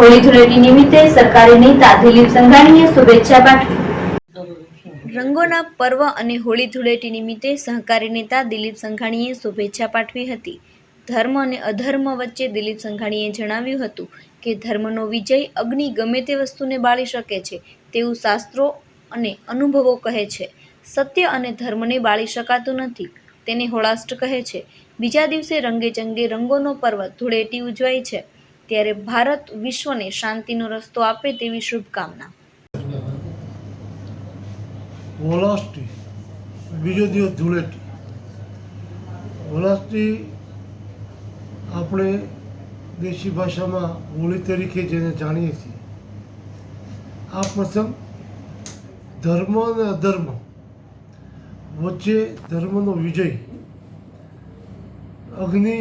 હોળી ધૂળેટી નિમિત્તે સરકારી નેતા દિલીપ સંઘાણીએ શુભેચ્છા પાઠવી. રંગોના પર્વ અને હોળી ધૂળેટી નિમિત્તે સહકારી નેતા દિલીપ સંઘાણીએ શુભેચ્છા પાઠવી હતી. ધર્મ અને અધર્મ વચ્ચે દિલીપ સંઘાણીએ જણાવ્યું હતું કે ધર્મનો વિજય અગ્નિ ગમે તે વસ્તુને બાળી શકે છે, તેવું શાસ્ત્રો અને અનુભવો કહે છે. સત્ય અને ધર્મને બાળી શકાતું નથી, તેને હોળાષ્ટ કહે છે. બીજા દિવસે રંગે ચંગે રંગોનો પર્વ ધૂળેટી ઉજવાય છે. ત્યારે ભારત વિશ્વને શાંતિનો રસ્તો આપે તેવી શુભકામના. હોલાષ્ટી બીજો દિવસ ધૂળેટી. હોલાષ્ટી આપણે દેશી ભાષામાં હોળી તરીકે જેને જાણીએ છીએ. આ પ્રસંગ ધર્મ અને અધર્મ વચ્ચે ધર્મનો વિજય, અગ્નિ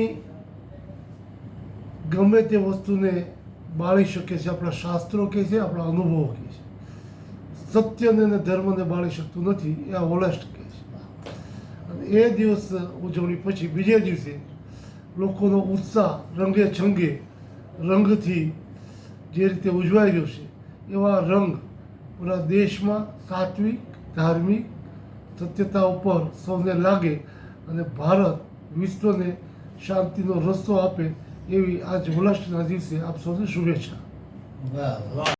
ગમે તે વસ્તુને બાળી શકે છે, આપણા શાસ્ત્રો કહે છે, આપણા અનુભવો કહે છે. સત્યને અને ધર્મને બાળી શકતું નથી, એ આ ઓલેસ્ટ કહે છે. અને એ દિવસ ઉજવણી પછી બીજે દિવસે લોકોનો ઉત્સાહ રંગે છંગે રંગથી જે રીતે ઉજવાઈ રહ્યો છે, એવા રંગ પૂરા દેશમાં સાત્વિક, ધાર્મિક સત્યતા ઉપર સૌને લાગે અને ભારત વિશ્વને શાંતિનો રસ્તો આપે એવી આજ હોલાષ્ટના દિવસે આપ સૌને શુભેચ્છા